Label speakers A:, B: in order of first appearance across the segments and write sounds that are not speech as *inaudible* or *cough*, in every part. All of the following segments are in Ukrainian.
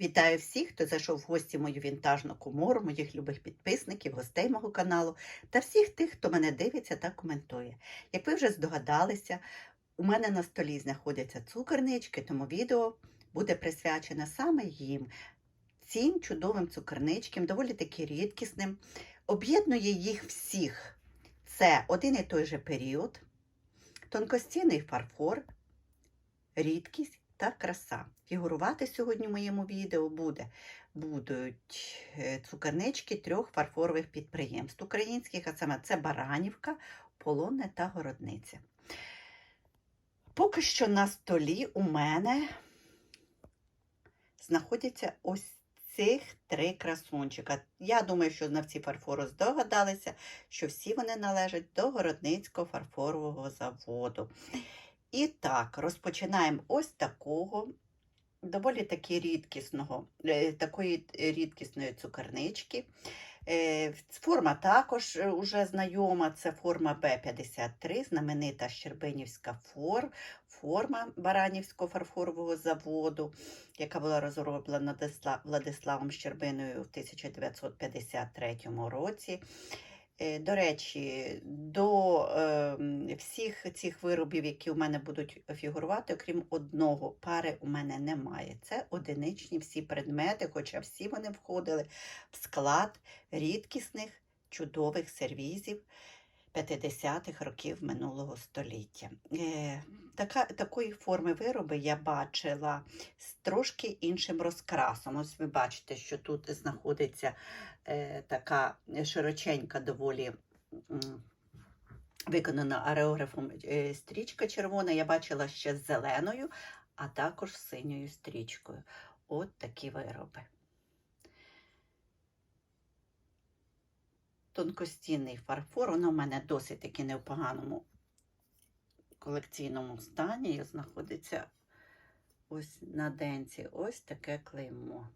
A: Вітаю всіх, хто зайшов в гості в мою вінтажну комору, моїх любих підписників, гостей мого каналу та всіх тих, хто мене дивиться та коментує. Як ви вже здогадалися, у мене на столі знаходяться цукернички, тому відео буде присвячене саме їм, цим чудовим цукерничкам, доволі таки рідкісним. Об'єднує їх всіх. Це один і той же період, тонкостінний фарфор, рідкість та краса. Фігурувати сьогодні в моєму відео буде, будуть е, цукернички трьох фарфорових підприємств українських, а саме це Баранівка, Полонне та Городниця. Поки що на столі у мене знаходяться ось цих три красунчика. Я думаю, що знавці фарфору здогадалися, що всі вони належать до Городницького фарфорового заводу. І так, розпочинаємо ось такого доволі таки рідкісного, е, такої рідкісної цукернички. Е, Форма також уже знайома, це форма Б-53, знаменита Щербинівська фор, форма Баранівського фарфорового заводу, яка була розроблена Владиславом Щербиною в 1953 році. Е, До речі, до е, всіх цих виробів, які у мене будуть фігурувати, окрім одного, пари у мене немає. Це одиничні всі предмети, хоча всі вони входили в склад рідкісних чудових сервізів 50-х років минулого століття. Е, така, такої форми вироби я бачила з трошки іншим розкрасом. Ось ви бачите, що тут знаходиться е, така широченька доволі. Виконана ареографом е, стрічка червона. Я бачила ще з зеленою, а також з синьою стрічкою. От такі вироби. Тонкостінний фарфор, воно в мене досить таки не в поганому колекційному стані. І знаходиться ось на денці ось таке клеймо.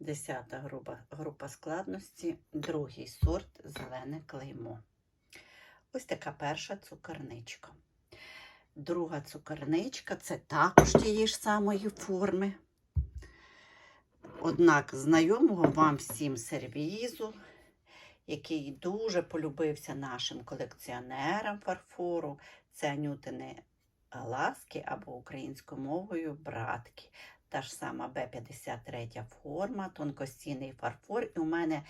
A: Десята група, група складності, другий сорт зелене клеймо. Ось така перша цукерничка. Друга цукерничка це також тієї ж самої форми. Однак знайомого вам всім сервізу, який дуже полюбився нашим колекціонерам фарфору, це анютини ласки або українською мовою братки. Та ж сама Б-53 форма, тонкостінний фарфор. І у мене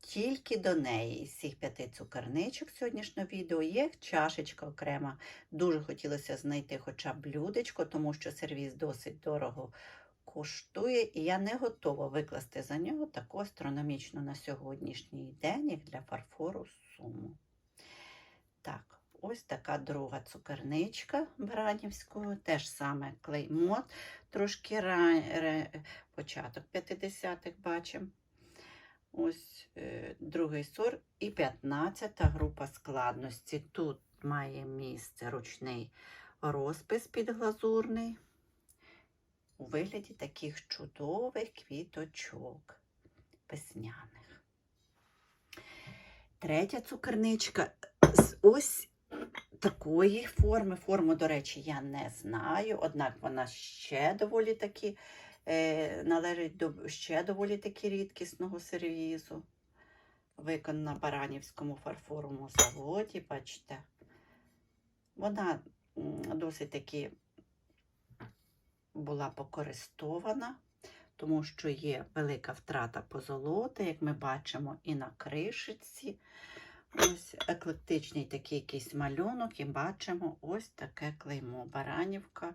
A: тільки до неї із всіх п'яти цукерничок сьогоднішнього відео є чашечка окрема. Дуже хотілося знайти хоча б блюдечко, тому що сервіс досить дорого коштує, і я не готова викласти за нього таку астрономічну на сьогоднішній день, як для фарфору суму. Так, ось така друга цукерничка Баранівського, теж саме клеймо, трошки ра... ре- початок 50-х бачимо. Ось е, другий сорт і 15-та група складності. Тут має місце ручний розпис підглазурний у вигляді таких чудових квіточок весняних. Третя цукерничка з ось такої форми. Форму, до речі, я не знаю, однак вона ще доволі таки е, належить до ще доволі таки рідкісного сервізу. Виконана Баранівському фарфоровому заводі, бачите. Вона досить таки була покористована, тому що є велика втрата позолоти, як ми бачимо, і на кришиці. Ось еклектичний такий якийсь малюнок, і бачимо ось таке клеймо. Баранівка,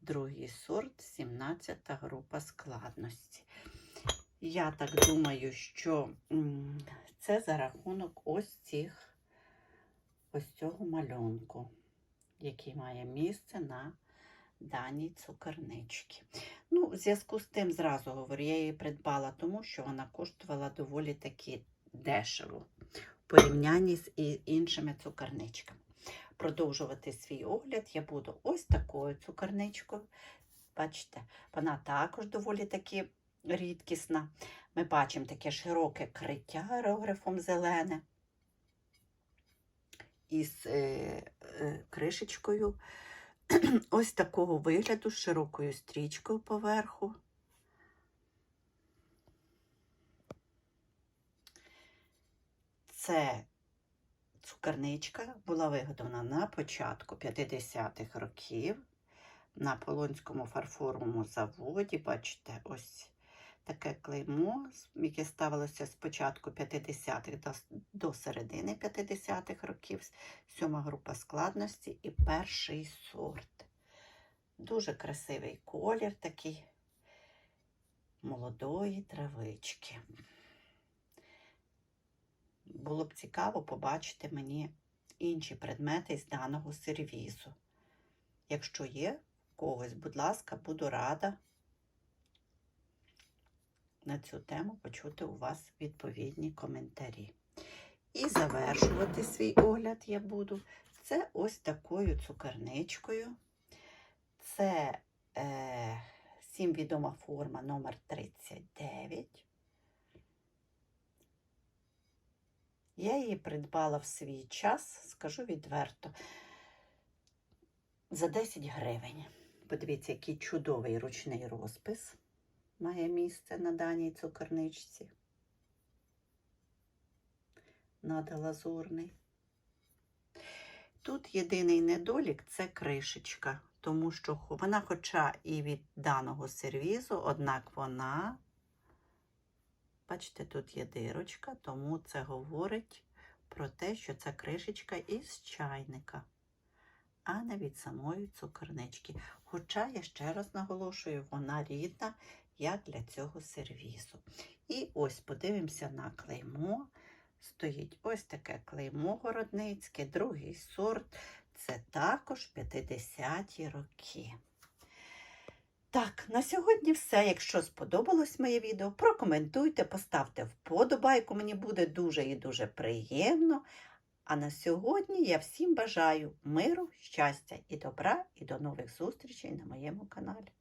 A: другий сорт, 17 група складності. Я так думаю, що це за рахунок ось цих ось цього малюнку, який має місце на даній цукерничці. Ну, в зв'язку з тим, зразу говорю, я її придбала, тому що вона коштувала доволі таки дешево в порівнянні з іншими цукерничками. Продовжувати свій огляд я буду ось такою цукерничкою. Бачите, вона також доволі таки рідкісна. Ми бачимо таке широке криття аерографом зелене із е, е, кришечкою *clears throat* ось такого вигляду з широкою стрічкою поверху. Це цукерничка була вигадана на початку 50-х років на Полонському фарфоровому заводі. Бачите, ось таке клеймо, яке ставилося з початку 50-х до, середини 50-х років. Сьома група складності і перший сорт. Дуже красивий колір такий молодої травички. Було б цікаво побачити мені інші предмети з даного сервізу. Якщо є когось, будь ласка, буду рада на цю тему почути у вас відповідні коментарі. І завершувати свій огляд я буду це ось такою цукерничкою. Це е, всім відома форма номер 39. Я її придбала в свій час, скажу відверто, за 10 гривень. Подивіться, який чудовий ручний розпис має місце на даній цукерничці. Надалазурний. Тут єдиний недолік це кришечка, тому що вона, хоча і від даного сервізу, однак вона, бачите, тут є дирочка, тому це говорить про те, що це кришечка із чайника, а не від самої цукернички. Хоча, я ще раз наголошую, вона рідна, як для цього сервізу. І ось подивимося на клеймо. Стоїть ось таке клеймо городницьке, другий сорт. Це також 50-ті роки. Так, на сьогодні все. Якщо сподобалось моє відео, прокоментуйте, поставте вподобайку, мені буде дуже і дуже приємно. А на сьогодні я всім бажаю миру, щастя і добра, і до нових зустрічей на моєму каналі.